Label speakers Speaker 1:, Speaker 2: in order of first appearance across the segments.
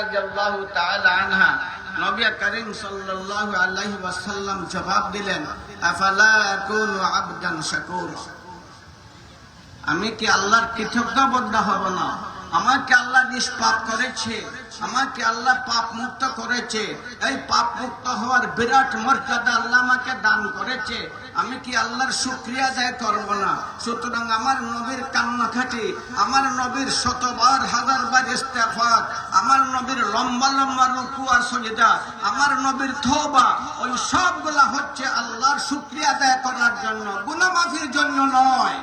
Speaker 1: রাদিয়াল্লাহু তাআলা আনহা, নবী করিম সাল্লাল্লাহু আলাইহি ওয়াসাল্লাম জবাব দিলেন, আফালা আকুনু আবদান শাকুর? আমি কি আল্লাহর কৃতজ্ঞবদ্ধ হব না? আমাকে আল্লাহ নিষ্পাপ করেছে, আমাকে আল্লাহ পাপ মুক্ত করেছে। এই পাপ মুক্ত হওয়ার বিরাট মর্যাদা আল্লাহ আমাকে দান করেছে। আমি কি আল্লাহর শুক্রিয়া আদায় করব না? সুতরাং আমার নবীর কান্নাকাটি, আমার নবীর শতবার হাজার বার ইস্তেফাত আমার নবীর লম্বা লম্বা রুকু আর সজিদা, আমার নবীর থোবা ওই সবগুলা হচ্ছে আল্লাহর শুক্রিয়া আদায় করার জন্য গুনামাফির জন্য নয়।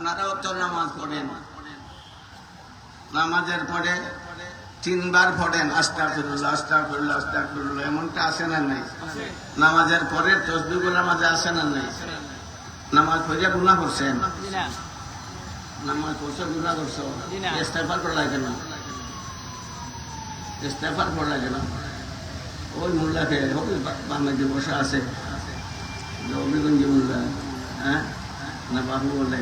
Speaker 1: আপনারাও তো নামাজ পড়েন। নামাজের পরে তিনবার পড়েন আস্তাফিরুল্লাহ আস্তাফিরুল্লাহ আস্তাফিরুল্লাহ এমনটা আসে না নাই? নামাজের পরে তসবিগুলো নামাজে আসে না নাই? নামাজ পড়ে গুণা করছেন? নামাজ পড়ছে গুণা করছ? ইস্তেফার পড়লাই কেন ইস্তেফার পড়লাই কেন ওই মোল্লাকে যে বসে আছে। রবিগঞ্জি মোল্লা হ্যাঁ? না বাবু বলে।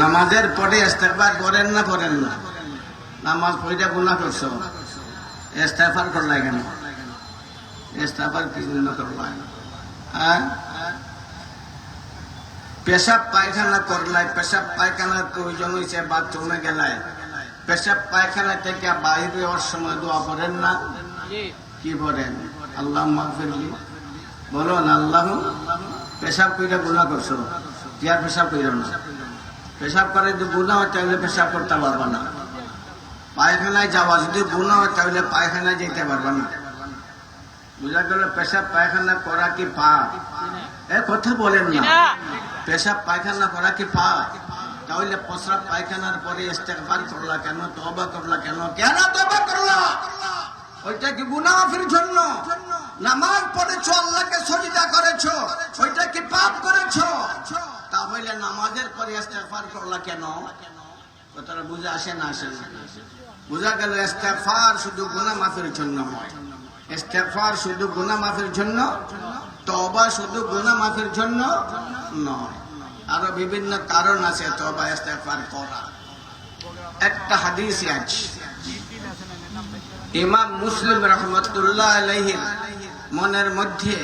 Speaker 1: নামাজের পরে ইস্তেফার করেন না করেন না? নামাজ পড়ে গুণা করছ? ইস্তেফার করলাই কেন? ইস্তেফার কি জন্য করলাই হ্যাঁ? পেশাব পায়খানা করলাই পেশাব পায়খানার প্রয়োজন হয়েছে বাথরুমে গেলায়। পেশাব পায়খানা থেকে বাইরে হওয়ার সময় দোয়া করেন না? কি বলেন আল্লাহ মাহফিরলি বলুন, আল্লাহ, পেশাব কইরা গুণা করছ? আর পেশাব কইরা না? পেশাব করে যদি গুণা হয় তাহলে পেশাব করতে পারবা না। পায়খানায় যাওয়া যদি গুণা হয় তাহলে পায়খানায় যেতে পারবা না। বুঝা গেল পেশাব পায়খানা করা কি পাপ? এ কথা বলেন না। পেশাব পায়খানা করা কি পাপ? তাহলে প্রস্রাব পায়খানার পরে ইস্তেকবার করলা কেন? তবা করলা কেন? কেন তবা করলা? ওইটা কি গুনাফির জন্য? নামাজ পড়েছো আল্লাহকে সজিদা করেছ ওইটা কি পাপ করেছ? তাহলে নামাজের পরে ইস্তেগফার করলা কেন? কথাটা বুঝে আসে না আসে না। বুঝা গেল ইস্তেগফার শুধু গুনাহ মাফের জন্য নয়। ইস্তেগফার শুধু গুনাহ মাফের জন্য তবা শুধু গুনাহ মাফের জন্য নয়। আরও বিভিন্ন কারণ আছে তওবা ইস্তেগফার করা। একটা হাদিস আছে। ইমাম মুসলিম রহমতুল্লাহ আলহির মনের মধ্যে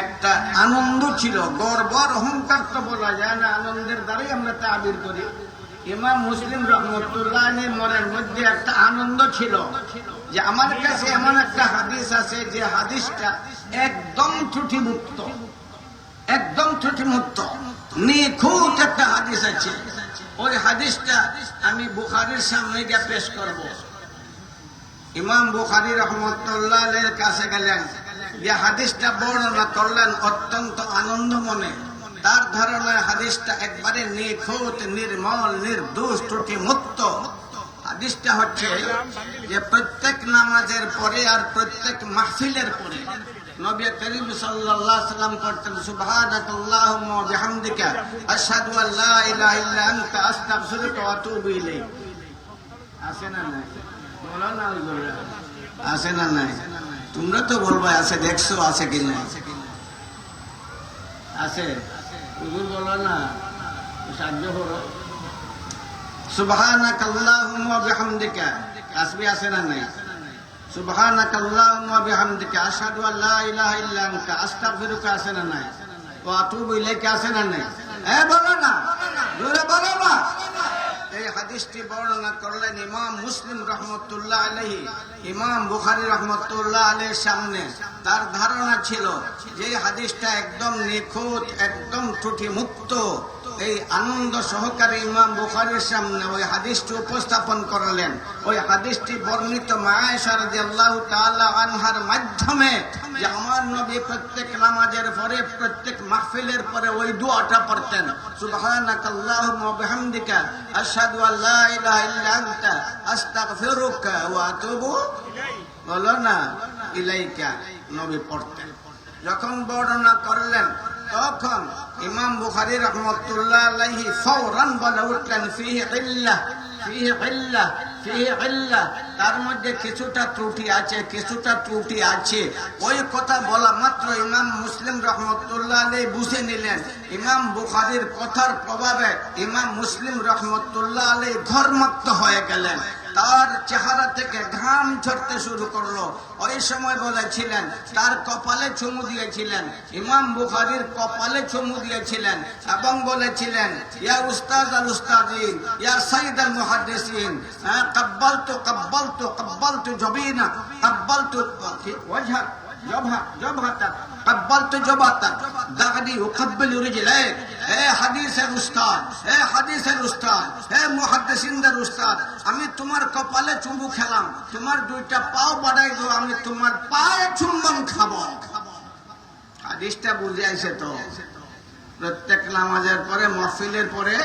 Speaker 1: একটা আনন্দ ছিল গর্ব অহংকার তো বলা যায় না, আনন্দের দ্বারাই আমরা তা আবির করি। ইমাম মুসলিম রহমতুল্লাহ মনের মধ্যে একটা আনন্দ ছিল যে আমার কাছে এমন একটা হাদিস আছে যে হাদিসটা একদম ত্রুটি মুক্ত একদম ত্রুটি মুক্ত নিখুঁত একটা হাদিস আছে। ওই হাদিসটা আমি বুখারির সামনে গিয়ে পেশ করব। ইমাম বুখারি রহমতুল্লাহ কাছে গেলেন যে হাদিসটা বর্ণনা করলেন অত্যন্ত আনন্দ মনে। তার ধারণায় হাদিসটা একবারে নিখুঁত, নির্মল, নির্দোষ ত্রুটি মুক্ত হাদিসটা হচ্ছে যে প্রত্যেক নামাজের পরে আর প্রত্যেক মাহফিলের পরে সাল্লাল্লাহু সাল্লাম না না নাই? তোমরা তো বলবা, আছে, দেখছ, আছে কি নাই আছে। হুজুর বলো না, সাহায্য করো। সুবহানাকা আল্লাহুম্মা বিহামদিকা। তাসবিহ আছে না নাই? সুবহানাকা আল্লাহুম্মা বিহামদিকা। আশহাদু আল লা ইলাহা ইল্লা আনতা। আস্তাগফিরুকা, আছে না নাই? ওয়া আতুবু ইলাইকা, আছে না নাই? এ বলো না জোরে বলো না। হাদিসটি বর্ণনা করলেন ইমাম মুসলিম রহমতুল্লাহ আলহি ইমাম বুখারি রহমতুল্লাহ আলহের সামনে তার ধারণা ছিল যে হাদিসটা একদম নিখুঁত, একদম ত্রুটি মুক্ত এই আনন্দ সহকারে ইমাম বুখারির সামনে ওই হাদিসটি উপস্থাপন করলেন। ওই হাদিসটি বর্ণিত মায়েশা রাদিয়াল্লাহু তাআলা আনহার মাধ্যমে যে আমার নবী প্রত্যেক নামাজের পরে, প্রত্যেক মাহফিলের পরে ওই দোয়াটা পড়তেন। আশহাদু আল লা ইলাহা ইল্লা আনতা, আস্তাগফিরুকা ওয়া আতুবু বলো না ইলাইকা, নবী পড়তেন। যখন বর্ণনা করলেন তখন ইমাম বুখারী রহমতুল্লাহ তার মধ্যে কিছুটা ত্রুটি আছে, কিছুটা ত্রুটি আছে। ওই কথা বলা মাত্র ইমাম মুসলিম রহমতুল্লাহ আলী বুঝে নিলেন। ইমাম বুখারির কথার প্রভাবে ইমাম মুসলিম রহমতুল্লাহ আলী ঘরমুক্ত হয়ে গেলেন। তার চেহারা থেকে ঘাম ঝরতে শুরু করল। ওই সময় বলেছিলেন, তার কপালে চুমু দিয়েছিলেন। ইমাম বুখারীর কপালে চুমু দিয়েছিলেন এবং বলেছিলেন, ইয়া উস্তাদ আল উস্তাদিন, ইয়া সাইদ আল মুহাদ্দিসিন কাব্বালতু কাব্বালতু কাব্বালতু জবিনা, কাব্বালতু ওয়াজহাক জবহা জবহাতাক কাব্বালতু জবহাতাক দাগনি উকাব্বিলু রিজলাইক আমি তোমার কপালে চুম্বু খেলাম, তোমার দুইটা পাও বাড়াই দো আমি তোমার পায়ে চুম্বন খাব। হাদিসটা বুঝে আইছে তো? প্রত্যেক নামাজের পরে, মহফিলের পরে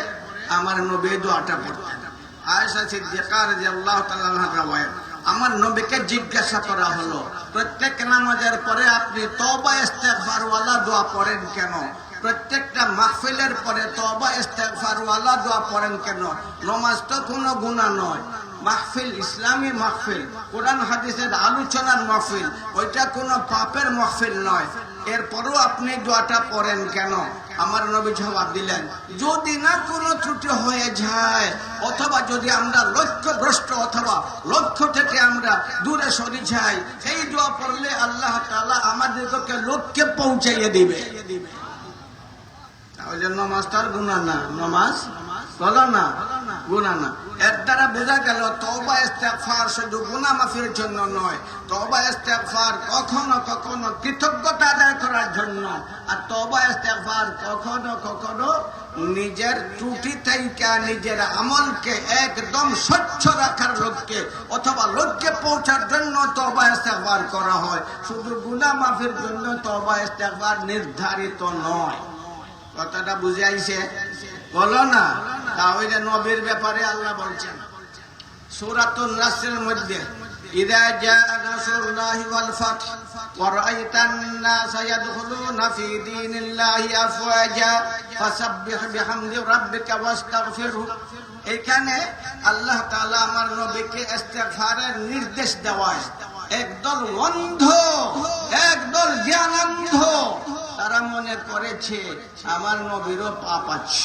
Speaker 1: আমার নবী দোয়াটা পড়তেন। আয়েশা সিদ্দিকা রাদিয়াল্লাহু তাআলা রাওয়ায়াত আমার নবীকে জিজ্ঞাসা করা হলো, প্রত্যেক নামাজের পরে আপনি তবা ইস্তেগফার ওয়ালা দোয়া পড়েন কেন? প্রত্যেকটা মাহফিলের পরে তবা ইস্তেগফার ওয়ালা দোয়া পড়েন কেন? নমাজ তো কোনো গুণা নয়। মাহফিল ইসলামী মাহফিল, কোরআন হাদিসের আলোচনার মাহফিল, ওইটা কোনো পাপের মাহফিল নয়। এরপরও আপনি দোয়াটা পড়েন কেন? আমার নবী জবাব দিলেন, যদি না কোনো ত্রুটি হয়ে যায়, অথবা যদি আমরা লক্ষ্য ভ্রষ্ট অথবা লক্ষ্য থেকে আমরা দূরে সরে যাই এই দোয়া পড়লে আল্লাহ তাআলা আমাদেরকে লক্ষ্যে পৌঁছাইয়ে দিবে। তাহলে নমাজ তার গুণা না। নমাজ না? গুণা না। গেল ইস্তেগফার শুধু গুনাহ মাফির জন্য নয়। ইস্তেগফার কখনো কখনো করার জন্য। আর ইস্তেগফার কখনো কখনো নিজের ত্রুটি থেকে নিজের আমলকে একদম স্বচ্ছ রাখার লক্ষ্যে অথবা লক্ষ্যে পৌঁছার জন্য তওবা, ইস্তেগফার করা হয়। শুধু গুনাহ মাফির জন্য তওবা, ইস্তেগফার নির্ধারিত নয়। কথাটা বুঝে আইছে? বলো না তাহলে নবীর ব্যাপারে আল্লাহ বলছেন সূরাতুন নাসরের মধ্যে إذا جاء نصر الله والفتح ورأيت الناس يدخلون في دين الله أفواجا فسبح بحمد ربك واستغفره এখানে আল্লাহ তাআলা আমার নবীকে ইস্তেগফারের নির্দেশ দেওয়ায় একদল অন্ধ একদল জ্ঞানান্ধ তারা মনে করেছে আমার নবীরও পাপ আছে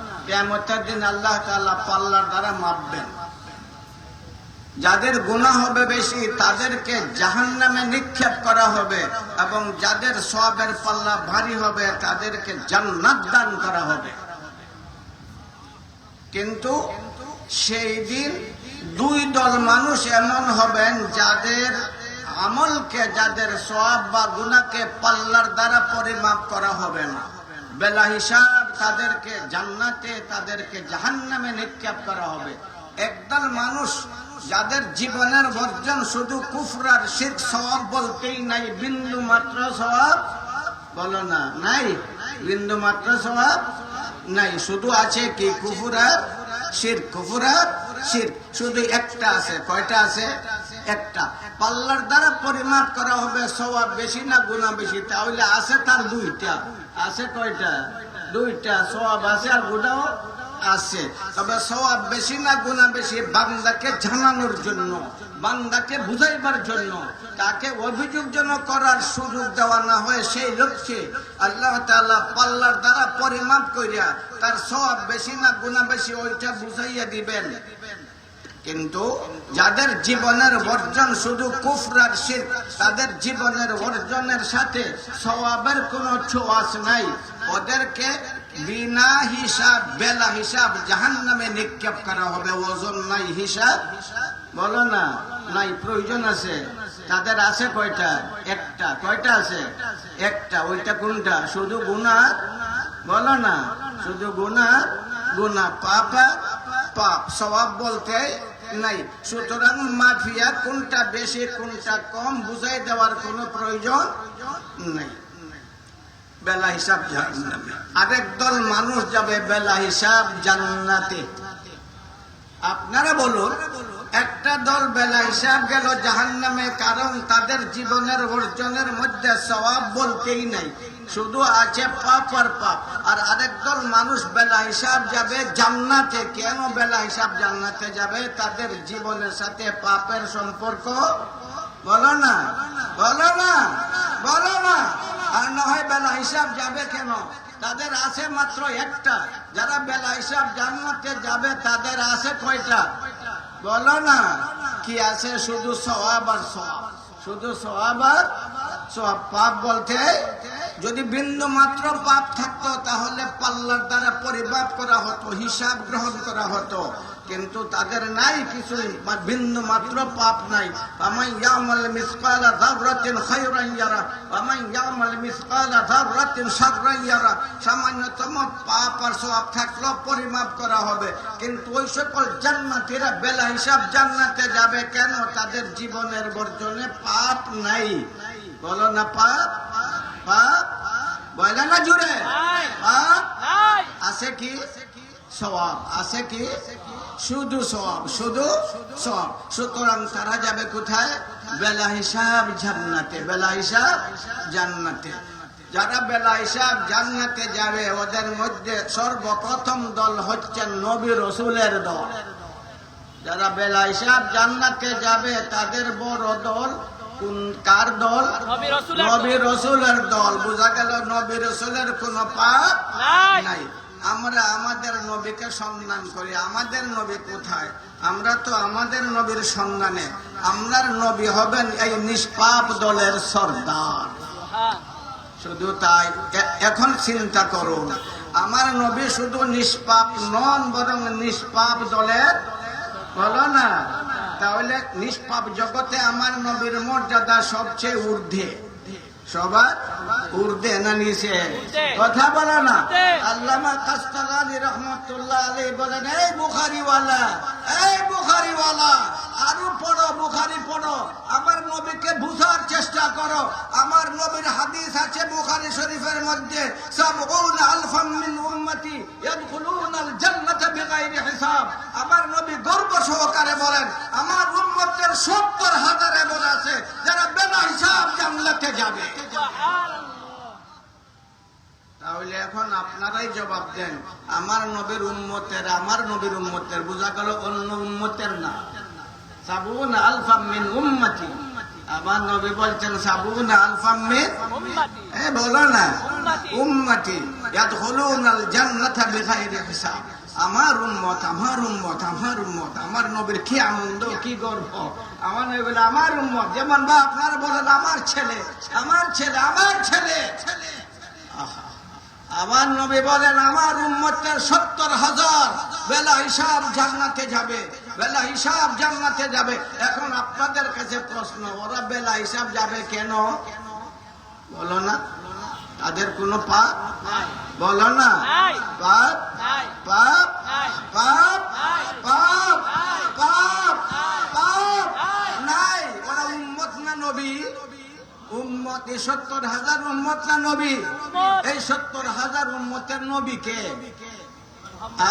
Speaker 1: কেমতের দিন আল্লাহ তাআলা পাল্লার দ্বারা মাপবেন যাদের গুনাহ হবে বেশি, তাদেরকে জাহান্নামে নিক্ষেপ করা হবে এবং যাদের সবের পাল্লা ভারী হবে, তাদেরকে জান্নাত দান করা হবে। কিন্তু সেই দিন দুই দল মানুষ এমন হবেন যাদের আমলকে, যাদের সব বা গুণাকে পাল্লার দ্বারা পরিমাপ করা হবে না। বেলা হিসাব তাদেরকে জান্নাতে, তাদেরকে জাহান্নামে নিক্ষেপ করা হবে। একদল মানুষ যাদের জীবনের বর্জন শুধু কুফরার শীত স্বভাব বলতেই নাই, বিন্দু মাত্র স্বভাব বলো না, নাই? বিন্দু মাত্র স্বভাব নাই। শুধু আছে কি কুফুরার শির কুফুরার শির শুধু একটা আছে, কয়টা আছে? একটা। পাল্লার দ্বারা পরিমাপ করা হবে স্বভাব বেশি না গুণা বেশি? তাহলে আছে তার দুইটা। আছে কয়টা? দুইটা স্বভাব আছে আর গুণাও আছে। তবে সওয়াব বেশি না গুণা বেশি? বান্দাকে জানানোর জন্য, বান্দাকে বুঝাইবার জন্য। তাকে অভিযোগজনক করার সুযোগ দেওয়া না হয় সেই লক্ষ্যে আল্লাহ তাআলা পাল্লার দ্বারা পরিমাপ করিয়া তার সওয়াব বেশি না গুণা বেশি, ওইটা বুঝাইয়া দিবেন। কিন্তু যাদের জীবনের বর্জন শুধু কুফরার শির তাদের জীবনের বর্জনের সাথে সওয়াবের কোনো ছোঁয়াশ নাই। ওদেরকে বিনা হিসাব, বেলা হিসাব জাহান নামে নিক্ষেপ করা হবে, ওজন নাই হিসাব। বলো না, নাই, প্রয়োজন আছে। তাদের আছে কয়টা? একটা। কয়টা আছে? একটা। ওইটা কোনটা? শুধু গুণা বলো না, শুধু গুণা গুণা পাপা পাপ। স্বভাব বলতে নাই। সুতরাং মাফিয়া কোনটা বেশি, কোনটা কম, বুঝাই দেওয়ার কোনো প্রয়োজন নেই। বেলা হিসাব আরেক দল মানুষ যাবে বেলা হিসাব জান্নাতে। আপনারা বলুন, একটা দল বেলা হিসাব গেল জাহান্নামে, কারণ তাদের জীবনের অর্জনের মধ্যে স্বভাব বলতেই নাই। শুধু আছে পাপ আর পাপ। আর আরেক দল মানুষ বেলা হিসাব যাবে জান্নাতে। কেন বেলা হিসাব জান্নাতে যাবে? তাদের জীবনের সাথে পাপের সম্পর্ক? বলো না বলো না বলো না। আর না হয় বেলা হিসাব যাবে কেন? তাদের আছে মাত্র একটা। যারা বেলা হিসাব জান্নাতে যাবে, তাদের আছে কয়টা? বলো না। কি আছে? শুধু সওয়াব আর সওয়াব। শুধু সওয়াব আর সওয়াব। পাপ বলতে, যদি বিন্দু মাত্র পাপ থাকতো, তাহলে পাল্লার দ্বারা পরিমাপ করা হতো, হিসাব গ্রহণ করা হতো। কিন্তু তাদের নাই কিছু বা বিন্দু মাত্র পাপ নাই। আমাই ইয়ামাল মিসকালা যাররাতিন খায়রান ইয়ারা আমাই ইয়ামাল মিসকালা যাররাতিন শাররান ইয়ারা। সামান্যতম পাপ আর সওয়াব থাকলেও পরিমাপ করা হবে। কিন্তু ওই সকল জান্নাতীরা বেলা হিসাব জান্নাতে যাবে কেন? তাদের জীবনের গর্জনে পাপ নাই। বলো না পাপ? পাপ? বলে না জুড়ে। পাপ? আছে কি? সওয়াব আছে কি? শুধু সওয়াব শুধু সওয়াব। সুতরাং তারা যাবে কোথায়? বেলা হিসাব জান্নাতে বেলা হিসাব জান্নাতে। যারা বেলা হিসাব জান্নাতে যাবে ওদের মধ্যে সর্বপ্রথম দল হচ্ছে নবী রসুলের দল। যারা বেলা হিসাব জান্নাতে যাবে তাদের বড় দল কোন কার দল?
Speaker 2: নবী রসুলের দল।
Speaker 1: বোঝা গেল নবী রসুলের কোন পাপ
Speaker 2: নাই।
Speaker 1: আমরা আমাদের নবীকে সন্ধান করি। আমাদের নবী কোথায়? আমরা তো আমাদের নবীর সন্ধানে। আমরার নবী হবেন এই নিষ্পাপ দলের সর্দার। শুধু তাই এখন চিন্তা করুন, আমার নবী শুধু নিষ্পাপ নন, বরং নিষ্পাপ দলের বলো না তাহলে নিষ্পাপ জগতে আমার নবীর মর্যাদা সবচেয়ে ঊর্ধ্বে। সবার ঊর্ধ্বে না নিচে কথা বলো না। আল্লামা কাস্তাগানি রহমতুল্লাহ আলী বলেন এই বুখারিওয়ালা এই বুখারিওয়ালা আরও পড়ো বুখারি পড়ো। আমার নবীকে বুঝার চেষ্টা করো। আমার নবীর হাদিস আছে বুখারি শরীফের মধ্যে সব সাবউন আলফাম মিন উম্মতি ইয়াদখুলুনাল জান্নাতা বিগাইরি হিসাব। আমার নবী গর্ব সহকারে বলেন আমার উম্মতের 70 হাজার এমন আছে যারা বিনা হিসাব জান্নাতে যাবে। তাহলে এখন আপনারাই জবাব দেন আমার নবীর উম্মতের আমার নবীর উম্মতের বোঝা গেল অন্য উম্মতের না। সাবুন আলফাম মিন উম্মতি। আমার নবী বলছেন সাবুন আলফাম মিন
Speaker 2: উম্মতি।
Speaker 1: এ বলো না।
Speaker 2: উম্মতি।
Speaker 1: ইয়াদখুলুনাল জান্নাতা বিগাইরি হিসাব। আমার উম্মত আমার উম্মত আমার উম্মত, আমার নবীর কি আনন্দ, কি গর্ব? আমার নবী বলে, আমার উম্মত, যেমন বা আপনারা বলেন, আমার ছেলে আমার ছেলে আমার ছেলে। আমার নবী বলেন, আমার উম্মতের সত্তর হাজার বেলা হিসাব জান্নাতে যাবে, বেলা হিসাব জান্নাতে যাবে। এখন আপনাদের কাছে প্রশ্ন, ওরা বেলা হিসাব যাবে কেন? বলো না, তাদের কোনো পা
Speaker 2: নাই।
Speaker 1: বলো না। পাপ পাপ পাপ পাপ পাপ পাপ
Speaker 2: নাই।
Speaker 1: ওরা উম্মত না নবী? উম্মত এই সত্তর হাজার উম্মত না নবী? এই সত্তর হাজার উম্মতের নবী কে?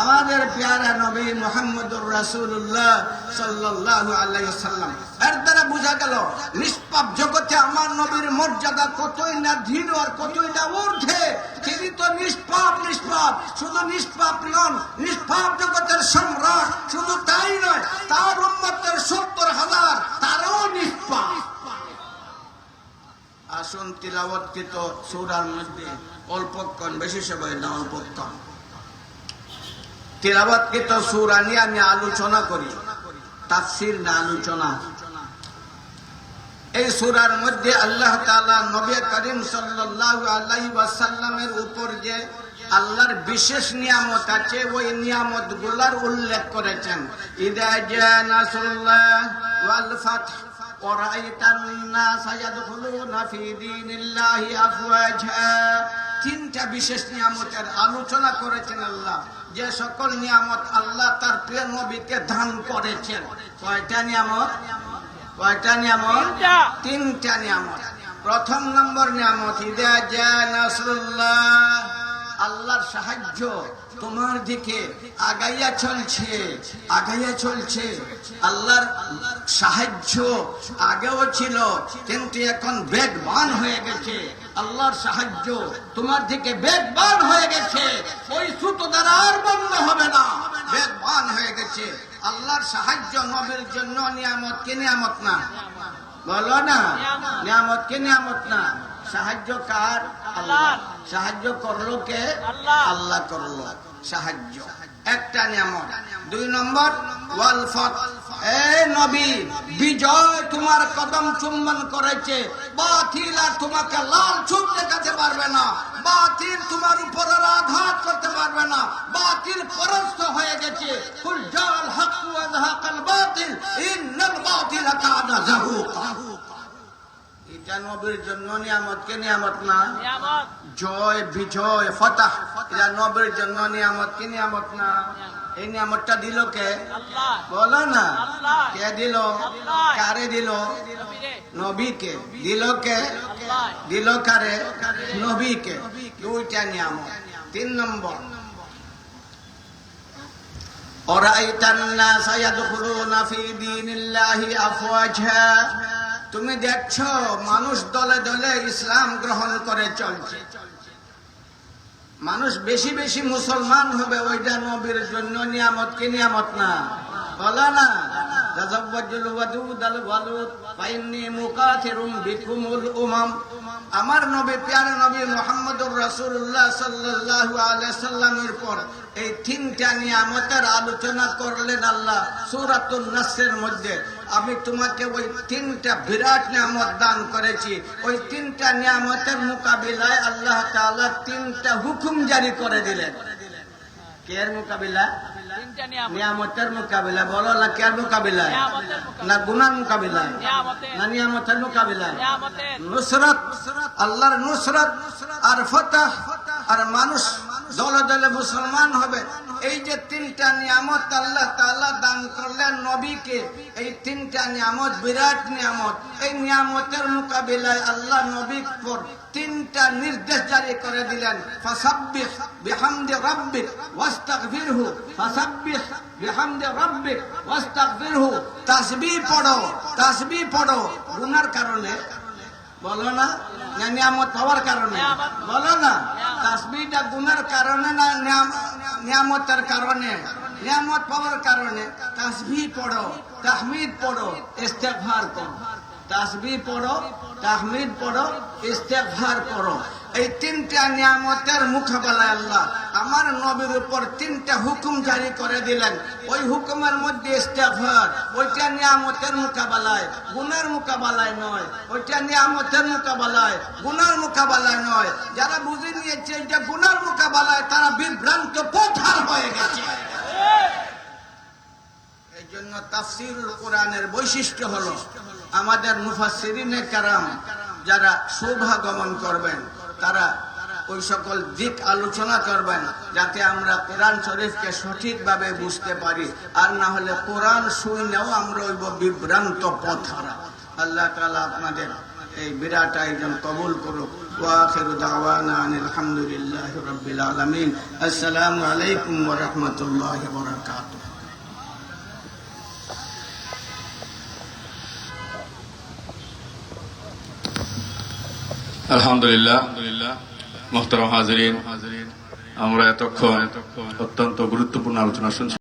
Speaker 1: আমাদের পেয়ারা নবী মোহাম্মদুর রাসূলুল্লাহ সাল্লাল্লাহু আলাইহি সাল্লাম এর দ্বারা বোঝা গেল, নিষ্পাপ জগতে আমার নবীর মর্যাদা কতই না ধীর আর কতই না ঊর্ধ্বে। তিনি তো নিষ্পাপ নিষ্পাপ, শুধু নিষ্পাপ নন, নিষ্পাপ জগতের সম্রাট, শুধু তাই নয়, তার উম্মতের সত্তর হাজার, তারও নিষ্পাপ। আসুন তিলাবৎকৃত সূরার মধ্যে অল্পক্ষণ বেশি সময় না অল্পক্ষণ তিলাবৎকৃত সূরা নিয়ে আমি আলোচনা করি? তাফসির না আলোচনা? এই সূরার মধ্যে আল্লাহ তাআলা নবী করিম সাল্লাল্লাহু আলাইহি ওয়াসাল্লামের উপর যে আল্লাহর বিশেষ নিয়ামত আছে ওই নিয়ামত গুলার উল্লেখ করেছেন ইদা জা নাসরুল্লাহ ওয়াল ফাতহ ورأيت الناس يدخلون في دين الله أفواجا তিনটা বিশেষ নিয়ামতের আলোচনা করেছেন আল্লাহ যে সকল নিয়ামত আল্লাহ তার প্রিয় নবীকে দান করেছেন কয়টা নিয়ামত কয়টা নিয়ামত?
Speaker 2: তিনটা।
Speaker 1: নিয়ামত। প্রথম নম্বর নিয়ামত ইদা জা নাসরুল্লাহ আল্লাহর সাহায্য তোমার দিকে আগাইয়া চলছে আগাইয়া চলছে। আল্লাহর সাহায্য আগেও ছিল কিন্তু এখন বেগবান হয়ে গেছে। আল্লাহর সাহায্য তোমার দিকে বেগবান হয়ে গেছে। ওই সুতো দ্বারা আর বন্ধ হবে না। বেগবান হয়ে গেছে। আল্লাহর সাহায্য হবের জন্য নিয়ামত কে নিয়ামত না? বলো না।
Speaker 2: নিয়ামত।
Speaker 1: কে নিয়ামত না? সাহায্য কার? আল্লাহ। সাহায্য করল কে?
Speaker 2: আল্লাহ।
Speaker 1: আল্লাহ করল। সাহায্য। একটা নিয়ামত। দুই নম্বর ওয়াল ফত। এ নবী বিজয় তোমার কদম চুম্বন করেছে। বাতিল আর তোমাকে লাল চুপ দেখাতে পারবে না। বাতিল তোমার উপর আর আঘাত করতে পারবে না। বাতিল পরাস্ত হয়ে গেছে। কুল জাল হক ওয়া যাহাকাল বাতিল ইন্নাল বাতিলা কানা যাহুকা এটা নবীর জন্য নিয়ামত কে নিয়ামত না? জয় বিজয় ফতাহ। এটা নবীর জন্য নিয়ামত কি নিয়ামত না? এই নিয়ামতটা দিল কে
Speaker 2: আল্লাহ
Speaker 1: বলো না
Speaker 2: আল্লাহ।
Speaker 1: কে দিল
Speaker 2: আল্লাহ।
Speaker 1: কারে দিল
Speaker 2: নবীরে
Speaker 1: নবীকে দিল কে
Speaker 2: আল্লাহ
Speaker 1: দিল কারে নবীকে দুইটা নিয়ামত তিন নম্বর أرأيت الناس يدخلون في دين الله أفواجا তুমি দেখছো মানুষ দলে দলে ইসলাম গ্রহণ করে চলছে মানুষ বেশি বেশি মুসলমান হবে, ওইটা নবীর জন্য নিয়ামত কি নিয়ামত না? বলো না। আমার নবী প্যারা নবী মুহাম্মদুর রাসূলুল্লাহ সাল্লাল্লাহু আলাইহি সাল্লামের পর এই তিনটা নিয়ামতের আলোচনা করলেন আল্লাহ, সূরাতুন নাসের মধ্যে। আমি তোমাকে ওই তিনটা বিরাট নিয়ামত দান করেছি। ওই তিনটা নিয়ামতের মোকাবিলায় আল্লাহ তিনটা হুকুম জারি করে দিলেন। কে মোকাবিলা? নিয়ামতের মোকাবিলা বলো না কের মোকাবিলায়। না গুনার মোকাবিলায় না নিয়ামতের মোকাবিলায় নুসরত আল্লাহর নুসরত আর ফতাহ আর মানুষ দলে দলে মুসলমান হবে। এই যে তিনটা নিয়ামত আল্লাহ তাআলা দান করলেন নবীকে এই তিনটা নিয়ামত বিরাট নিয়ামত। এই নিয়ামতের মোকাবিলায় আল্লাহ পর তিনটা নির্দেশ জারি করে দিলেন। পড়ো পড়ো। গুনার কারণে, বলো না নিয়ামত পাওয়ার কারণে। বলো না, তাসবিহটা গুনার কারণে না নিয়াম- নিয়ামতের কারণে? নিয়ামত পাওয়ার কারণে। তাসবিহ পড়ো, তাহমিদ পড়ো, ইস্তেগফার করো। তাসবিহ পড়ো তাহমিদ পড়ো ইস্তেগফার পড়ো। এই তিনটা নিয়ামতের মোকাবেলায় আল্লাহ আমার নবীর উপর তিনটা হুকুম জারি করে দিলেন। ওই হুকুমের মধ্যে ইস্তেগফার ওইটা নিয়ামতের মোকাবেলায় গুণের মোকাবেলায় নয়। ওইটা নিয়ামতের মোকাবেলায় গুনার মোকাবেলায় নয়। যারা বুঝে নিয়েছে এটা গুনার মোকাবেলায় তারা বিভ্রান্ত পথার হয়ে গেছে। এই জন্য তাফসিরুল কোরআনের বৈশিষ্ট্য হলো আমাদের মুফাসসিরিনে কারাম যারা শোভা গমন করবেন, তারা ওই সকল দিক আলোচনা করবেন যাতে আমরা কোরআন শরীফকে সঠিকভাবে বুঝতে পারি, আর না হলে কোরআন শুনেও আমরা ওই বিভ্রান্ত পথারা আল্লাহ তালা আপনাদের এই বিরাট আয়োজন কবুল করুক। দাওয়ানা আনিল হামদুলিল্লাহি রাব্বিল আলামিন। আসসালামু আলাইকুম ওয়া রাহমাতুল্লাহি ওয়া বারাকাতুহু।
Speaker 3: আলহামদুলিল্লাহ মোহতারাম হাজরিন আমরা এতক্ষণ অত্যন্ত গুরুত্বপূর্ণ আলোচনা শুনছি।